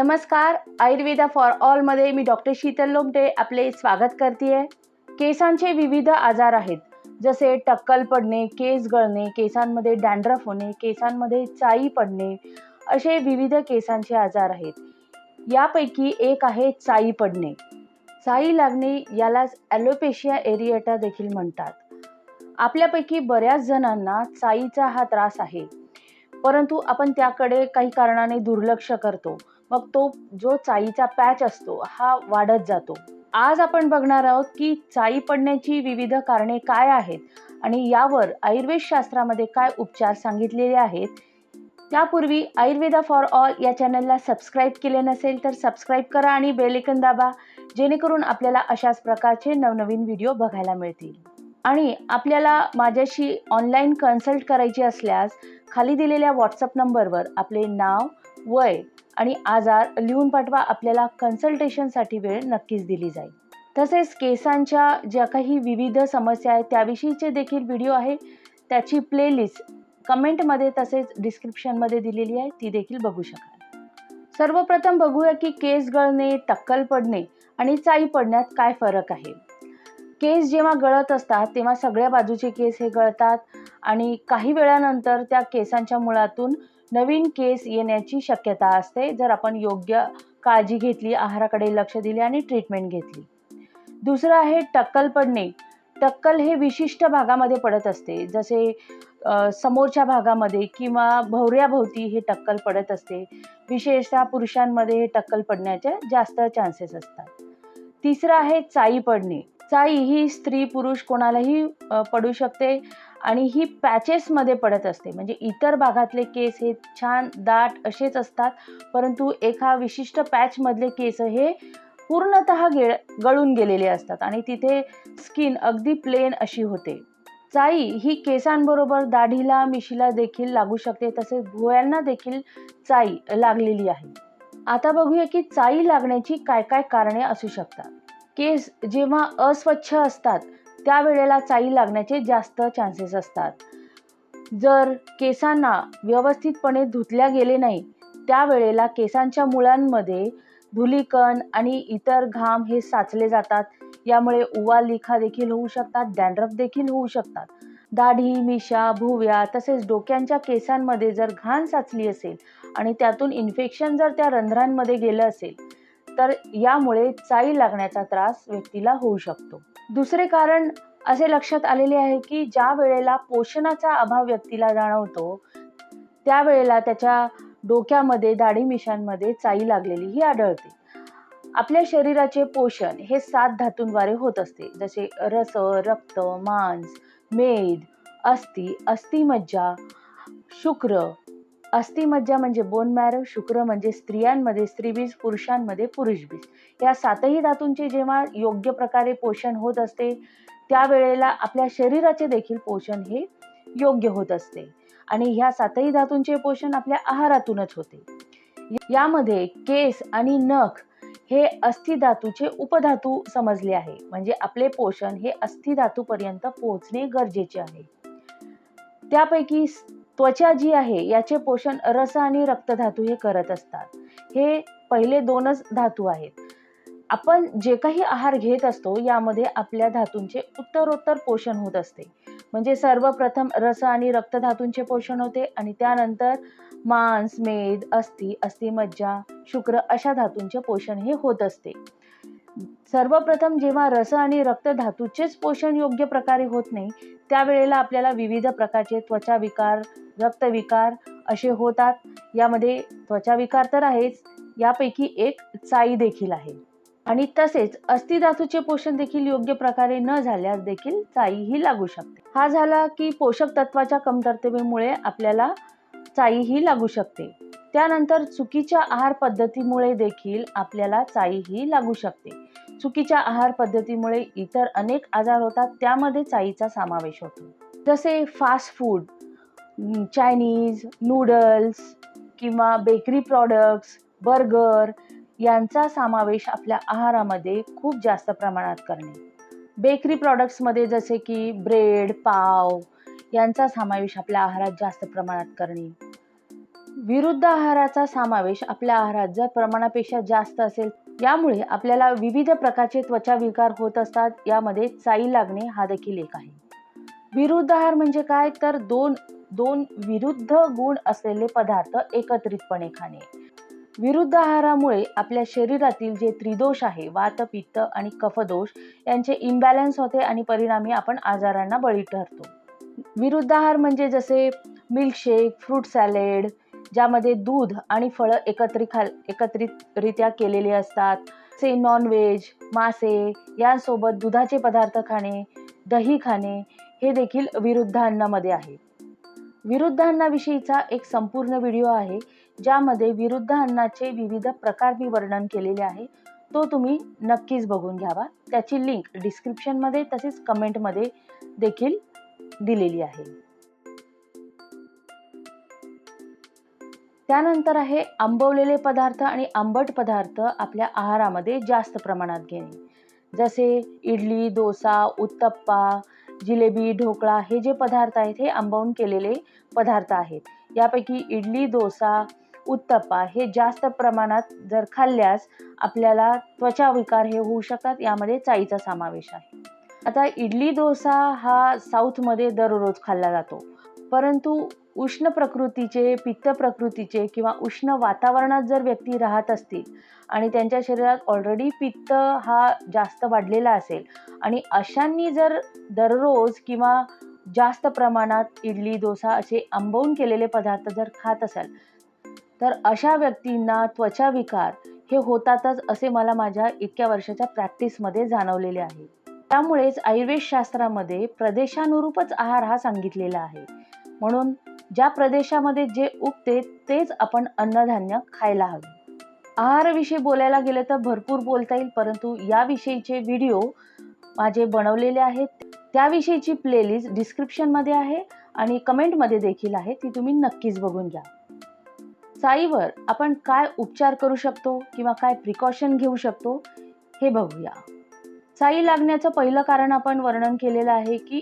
नमस्कार आयुर्वेदा फॉर ऑलमध्ये मी डॉक्टर शीतल लोमटे आपले स्वागत करते केसांचे विविध आजार आहेत जसे टक्कल पडणे केस गळणे केसांमध्ये डॅन्ड्रफ होणे केसांमध्ये चाई पडणे असे विविध केसांचे आजार आहेत. यापैकी एक आहे चाई पडणे. चाई लागणे यालाच ॲलोपेशिया एरिएटा देखील म्हणतात. आपल्यापैकी बऱ्याच जणांना चाईचा हा त्रास आहे परंतु आपण त्याकडे काही कारणाने दुर्लक्ष करतो. मग तो जो चाईचा पॅच असतो हा वाढत जातो. आज आपण बघणार आहोत की चाई पडण्याची विविध कारणे काय आहेत आणि यावर आयुर्वेद शास्त्रामध्ये काय उपचार सांगितलेले आहेत त्यापूर्वी आयुर्वेदा फॉर ऑल या चॅनलला सबस्क्राईब केले नसेल तर सबस्क्राईब करा आणि बेलेकन दाबा जेणेकरून आपल्याला अशाच प्रकारचे नवनवीन व्हिडिओ बघायला मिळतील. आणि आपल्याला माझ्याशी ऑनलाईन कन्सल्ट करायची असल्यास खाली दिलेल्या व्हॉट्सअप नंबरवर आपले नाव वय आणि आजार लिहून पाठवा आपल्याला कन्सल्टेशनसाठी वेळ नक्कीच दिली जाईल. तसेच केसांच्या ज्या काही विविध समस्या आहेत त्याविषयीचे देखील व्हिडिओ आहे. त्याची प्लेलिस्ट कमेंटमध्ये तसेच डिस्क्रिप्शनमध्ये दिलेली आहे ती देखील बघू शकाल. सर्वप्रथम बघूया की केस गळणे टक्कल पडणे आणि चाई पडण्यात काय फरक आहे? केस जेव्हा गळत असतात तेव्हा सगळ्या बाजूचे केस हे गळतात आणि काही वेळानंतर त्या केसांच्या मुळातून नवीन केस येण्याची शक्यता असते. जर आपण योग्य काळजी घेतली आहाराकडे लक्ष दिले आणि ट्रीटमेंट घेतली. दुसरं आहे टक्कल पडणे. टक्कल हे विशिष्ट भागामध्ये पडत असते. जसे समोरच्या भागामध्ये किंवा भोवऱ्याभोवती हे टक्कल पडत असते. विशेषतः पुरुषांमध्ये हे टक्कल पडण्याचे जास्त चान्सेस असतात. तिसरं आहे चाई पडणे. चाई ही स्त्री पुरुष कोणालाही पडू शकते. आणि ही पॅचेसमध्ये पडत असते. म्हणजे इतर भागातले केस हे छान दाट असेच असतात परंतु एका विशिष्ट पॅचमधले केस हे पूर्णत गे गळून गेलेले असतात आणि तिथे स्किन अगदी प्लेन अशी होते. चाई ही केसांबरोबर दाढीला मिशीला देखील लागू शकते तसेच भुवयांना देखील चाई लागलेली आहे. आता बघूया की चाई लागण्याची काय काय कारणे असू शकतात. केस जेव्हा अस्वच्छ असतात त्यावेळेला चाई लागण्याचे जास्त चान्सेस असतात. जर केसांना व्यवस्थितपणे धुतल्या गेले नाही त्यावेळेला केसांच्या मुळांमध्ये धुलीकण आणि इतर घाम हे साचले जातात. यामुळे उवा लिखा देखील होऊ शकतात डॅन्ड्रफ देखील होऊ शकतात. दाढी मिशा भुव्या तसेच डोक्यांच्या केसांमध्ये जर घाण साचली असेल आणि त्यातून इन्फेक्शन जर त्या रंध्रांमध्ये गेलं असेल तर यामुळे चाई लागण्याचा त्रास व्यक्तीला होऊ शकतो. दुसरे कारण असे लक्षात आलेले आहे की ज्या वेळेला पोषणाचा अभाव व्यक्तीला जाणवतो त्यावेळेला त्याच्या डोक्यामध्ये दाढी मिशांमध्ये चाई लागलेली ही आढळते. आपल्या शरीराचे पोषण हे सात धातूंद्वारे होत असते जसे रस रक्त मांस मेद अस्थि अस्थिमज्जा शुक्र अस्थिमज्जा म्हणजे बोन मॅरो शुक्र म्हणजे स्त्रियांमध्ये स्त्रीबीज पुरुषांमध्ये पुरुषबीज. या सातही धातूंचे जेव्हा योग्य प्रकारे पोषण होत असते त्यावेळेला आपल्या शरीराचे देखील पोषण हे योग्य होत असते. आणि ह्या सातही धातूंचे पोषण आपल्या आहारातूनच होते. यामध्ये केस आणि नख हे अस्थिधातूचे उपधातू समजले आहे. म्हणजे आपले पोषण हे अस्थिधातूपर्यंत पोहोचणे गरजेचे आहे. त्यापैकी त्वचा जी आहे याचे पोषण रस आणि रक्तधातू हे करत असतात. हे पहिले दोनच धातू आहेत. आपण जे काही आहार घेत असतो यामध्ये आपल्या धातूंचे उत्तरोत्तर पोषण होत असते. म्हणजे सर्वप्रथम रस आणि रक्तधातूंचे पोषण होते आणि त्यानंतर मांस मेद अस्थि अस्थिमज्जा शुक्र अशा धातूंचे पोषण हे होत असते. सर्वप्रथम जेव्हा रस आणि रक्त धातूचेच पोषण योग्य प्रकारे होत नाही त्यावेळेला आपल्याला विविध प्रकारचे त्वचा विकार रक्तविकार असे होतात. यामध्ये त्वचा विकार तर आहेच यापैकी एक चाई देखील आहे. आणि तसेच अस्थिधातूचे पोषण देखील योग्य प्रकारे न झाल्यास देखील चाई ही लागू शकते. हा झाला की पोषक तत्वाच्या कमतरतेमुळे आपल्याला चाईही लागू शकते. त्यानंतर चुकीच्या आहार पद्धतीमुळे देखील आपल्याला चाईही लागू शकते. चुकीच्या आहार पद्धतीमुळे इतर अनेक आजार होतात त्यामध्ये चाईचा समावेश होतो. जसे फास्ट फूड चायनीज नूडल्स किंवा बेकरी प्रॉडक्ट्स बर्गर यांचा समावेश आपल्या आहारामध्ये खूप जास्त प्रमाणात करणे. बेकरी प्रॉडक्ट्समध्ये जसे की ब्रेड पाव यांचा समावेश आपल्या आहारात जास्त प्रमाणात करणे. विरुद्ध आहाराचा समावेश आपल्या आहारात जर प्रमाणापेक्षा जास्त असेल यामुळे आपल्याला विविध प्रकारचे त्वचा विकार होत असतात यामध्ये चाई लागणे हा देखील एक आहे. विरुद्ध आहार म्हणजे काय? तर दोन दोन विरुद्ध गुण असलेले पदार्थ एकत्रितपणे खाणे. विरुद्ध आहारामुळे आपल्या शरीरातील जे त्रिदोष आहे वात पित्त आणि कफदोष यांचे इम्बॅलन्स होते आणि परिणामी आपण आजारांना बळी ठरतो. विरुद्ध आहार म्हणजे जसे मिल्कशेक फ्रूट सॅलेड ज्यामध्ये दूध आणि फळं एकत्रित खाल एकत्रितरित्या केलेले असतात. से नॉनव्हेज मासे यांसोबत दुधाचे पदार्थ खाणे दही खाणे हे देखील विरुद्ध अन्नामध्ये आहे. विरुद्ध अन्नाविषयीचा एक संपूर्ण व्हिडिओ आहे ज्यामध्ये विरुद्ध अन्नाचे विविध प्रकार मी वर्णन केलेले आहे. तो तुम्ही नक्कीच बघून घ्यावा. त्याची लिंक डिस्क्रिप्शनमध्ये तसेच कमेंटमध्ये देखील दिलेली आहे. त्यानंतर आहे आंबवलेले पदार्थ आणि आंबट पदार्थ आपल्या आहारामध्ये जास्त प्रमाणात घेणे. जसे इडली डोसा उत्तप्पा जिलेबी ढोकळा हे जे पदार्थ आहेत हे आंबवून केलेले पदार्थ आहेत. यापैकी इडली डोसा उत्तप्पा हे जास्त प्रमाणात जर खाल्ल्यास आपल्याला त्वचा विकार हे होऊ शकतात. यामध्ये चाईचा समावेश आहे. आता इडली डोसा हा साऊथमध्ये दररोज खाल्ला जातो. परंतु उष्ण प्रकृतीचे पित्त प्रकृतीचे किंवा उष्ण वातावरणात जर व्यक्ती राहत असतील आणि त्यांच्या शरीरात ऑलरेडी पित्त हा जास्त वाढलेला असेल आणि अशांनी जर दररोज किंवा जास्त प्रमाणात इडली डोसा असे आंबवून केलेले पदार्थ जर खात असाल तर अशा व्यक्तींना त्वचा विकार हे होतातच असे मला माझ्या इतक्या वर्षाच्या प्रॅक्टिसमध्ये जाणवलेले आहे. त्यामुळेच आयुर्वेद शास्त्रामध्ये प्रदेशानुरूपच आहार हा सांगितलेला आहे. म्हणून ज्या प्रदेशामध्ये जे उगते तेच आपण अन्नधान्य खायला हवे. आहाराविषयी बोलायला गेलं तर भरपूर बोलता येईल परंतु याविषयीचे व्हिडिओ माझे बनवलेले आहेत. त्याविषयीची प्लेलिस्ट डिस्क्रिप्शनमध्ये आहे आणि कमेंटमध्ये देखील आहे ती तुम्ही नक्कीच बघून घ्या. चाईवर आपण काय उपचार करू शकतो किंवा काय प्रिकॉशन घेऊ शकतो हे बघूया. चाई लागण्याचं पहिलं कारण आपण वर्णन केलेलं आहे की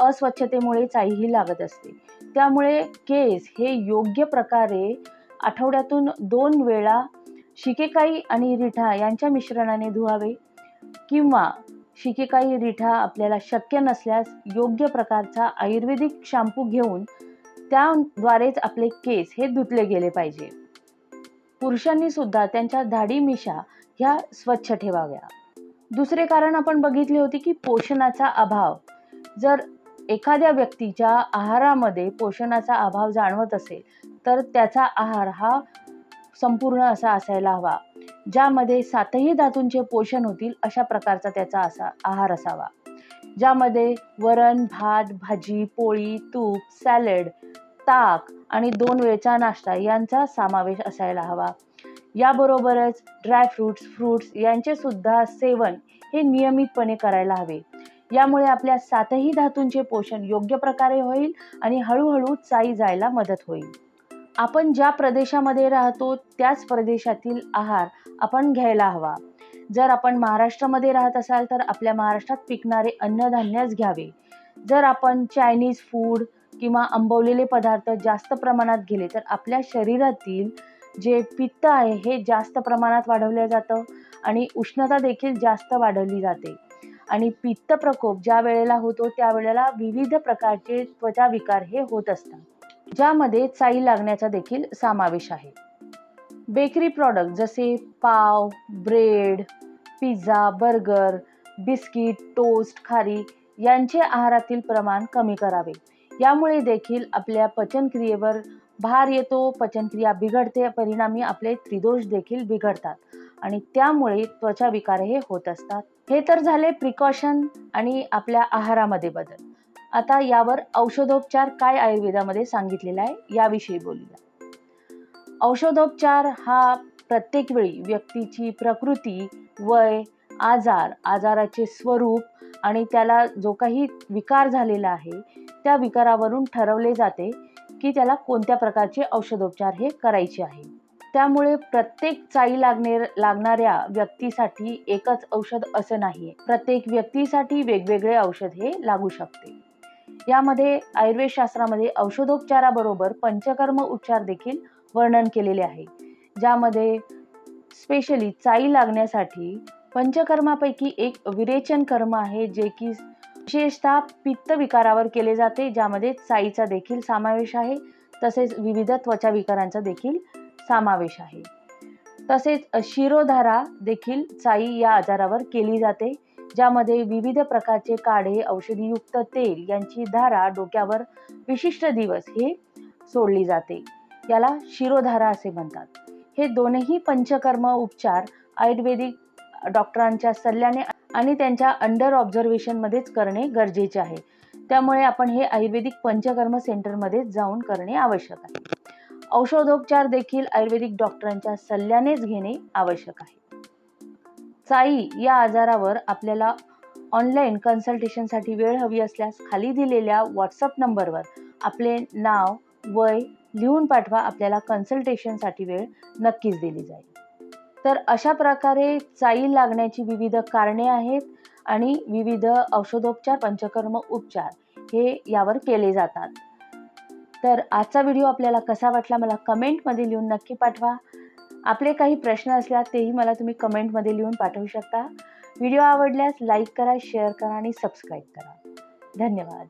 अस्वच्छतेमुळे चाईही लागत असते. त्यामुळे केस हे योग्य प्रकारे आठवड्यातून दोन वेळा शिकेकाई आणि रिठा यांच्या मिश्रणाने धुवावे किंवा शिकेकाई रिठा आपल्याला शक्य नसल्यास योग्य प्रकारचा आयुर्वेदिक शॅम्पू घेऊन त्याद्वारेच आपले केस हे धुतले गेले पाहिजे. पुरुषांनी सुद्धा त्यांच्या दाढी मिशा ह्या स्वच्छ ठेवाव्या. दुसरे कारण आपण बघितले होते की पोषणाचा अभाव. जर एखाद्या व्यक्तीच्या आहारामध्ये पोषणाचा अभाव जाणवत असेल तर त्याचा आहार हा संपूर्ण असा असायला हवा ज्यामध्ये सातही धातूंचे पोषण होतील अशा प्रकारचा त्याचा असा आहार असावा. ज्यामध्ये वरण भात भाजी पोळी तूप सॅलड ताक आणि दोन वेळचा नाश्ता यांचा समावेश असायला हवा. याबरोबरच ड्रायफ्रूट्स फ्रूट्स यांचे सुद्धा सेवन हे नियमितपणे करायला हवे. यामुळे आपल्या सातही धातूंचे पोषण योग्य प्रकारे होईल आणि हळूहळू चाई जायला मदत होईल. आपण ज्या प्रदेशामध्ये राहतो त्याच प्रदेशातील आहार आपण घ्यायला हवा. जर आपण महाराष्ट्रामध्ये राहत असाल तर आपल्या महाराष्ट्रात पिकणारे अन्नधान्यच घ्यावे. जर आपण चायनीज फूड किंवा आंबवलेले पदार्थ जास्त प्रमाणात गेले तर आपल्या शरीरातील जे पित्त आहे हे जास्त प्रमाणात वाढवलं जातं आणि उष्णता देखील जास्त वाढवली जाते. आणि पित्त प्रकोप ज्या वेळेला होतो त्यावेळेला विविध प्रकारचे त्वचा विकार हे होत असतात ज्यामध्ये चाई लागण्याचा देखील समावेश आहे. बेकरी प्रॉडक्ट जसे पाव bread pizza burger biscuit toast खारी यांचे आहारातील प्रमाण कमी करावे. यामुळे देखील आपल्या पचनक्रियेवर भार येतो पचनक्रिया बिघडते परिणामी आपले त्रिदोष देखील बिघडतात. आणि त्यामुळे त्वचा विकार हे होत असतात. हे तर झाले प्रिकॉशन आणि आपल्या आहारामध्ये बदल. आता यावर औषधोपचार काय आयुर्वेदामध्ये सांगितलेला आहे याविषयी बोलूया. औषधोपचार हा प्रत्येक वेळी व्यक्तीची प्रकृती वय आजार आजाराचे स्वरूप आणि त्याला जो काही विकार झालेला आहे त्या विकारावरून ठरवले जाते. की त्याला कोणत्या प्रकारचे औषधोपचार हे करायचे आहे. त्यामुळे प्रत्येक चाई लागणे लागणाऱ्या व्यक्तीसाठी एकच औषध असं नाही प्रत्येक व्यक्तीसाठी वेगवेगळे औषध हे लागू शकते. यामध्ये आयुर्वेद शास्त्रामध्ये औषधोपचाराबरोबर पंचकर्म उपचार देखील वर्णन केलेले आहे. ज्यामध्ये स्पेशली चाई लागण्यासाठी पंचकर्मापैकी एक विरेचन कर्म आहे जे की विशेषतः पित्त विकारावर केले जाते ज्यामध्ये चाईचा देखील समावेश आहे. तसेच विविध त्वचा विकारांचा देखील समावेश आहे. तसेच शिरोधारा देखील चाई या आजारावर केली जाते ज्यामध्ये विविध प्रकारचे काढे औषधीयुक्त तेल यांची धारा डोक्यावर विशिष्ट दिवस हे सोडली जाते. याला शिरोधारा असे म्हणतात. हे दोनही पंचकर्म उपचार आयुर्वेदिक डॉक्टरांच्या सल्ल्याने आणि त्यांच्या अंडर ऑब्झर्वेशनमध्येच करणे गरजेचे आहे. त्यामुळे आपण हे आयुर्वेदिक पंचकर्म सेंटरमध्ये जाऊन करणे आवश्यक आहे. औषधोपचार देखील आयुर्वेदिक डॉक्टरांच्या सल्ल्यानेच घेणे आवश्यक आहे. चाई या आजारावर आपल्याला ऑनलाईन कन्सल्टेशनसाठी वेळ हवी असल्यास खाली दिलेल्या व्हॉट्सअप नंबरवर आपले नाव वय लिहून पाठवा. आपल्याला कन्सल्टेशनसाठी वेळ नक्कीच दिली जाईल. तर अशा प्रकारे चाई लागण्याची विविध कारणे आहेत आणि विविध औषधोपचार पंचकर्म उपचार हे यावर केले जातात. तर आजचा व्हिडिओ आपल्याला कसा वाटला मला कमेंटमध्ये लिहून नक्की पाठवा. आपले काही प्रश्न असल्यास तेही मला तुम्ही कमेंटमध्ये लिहून पाठवू शकता. व्हिडिओ आवडल्यास लाईक करा शेअर करा आणि सबस्क्राईब करा. धन्यवाद.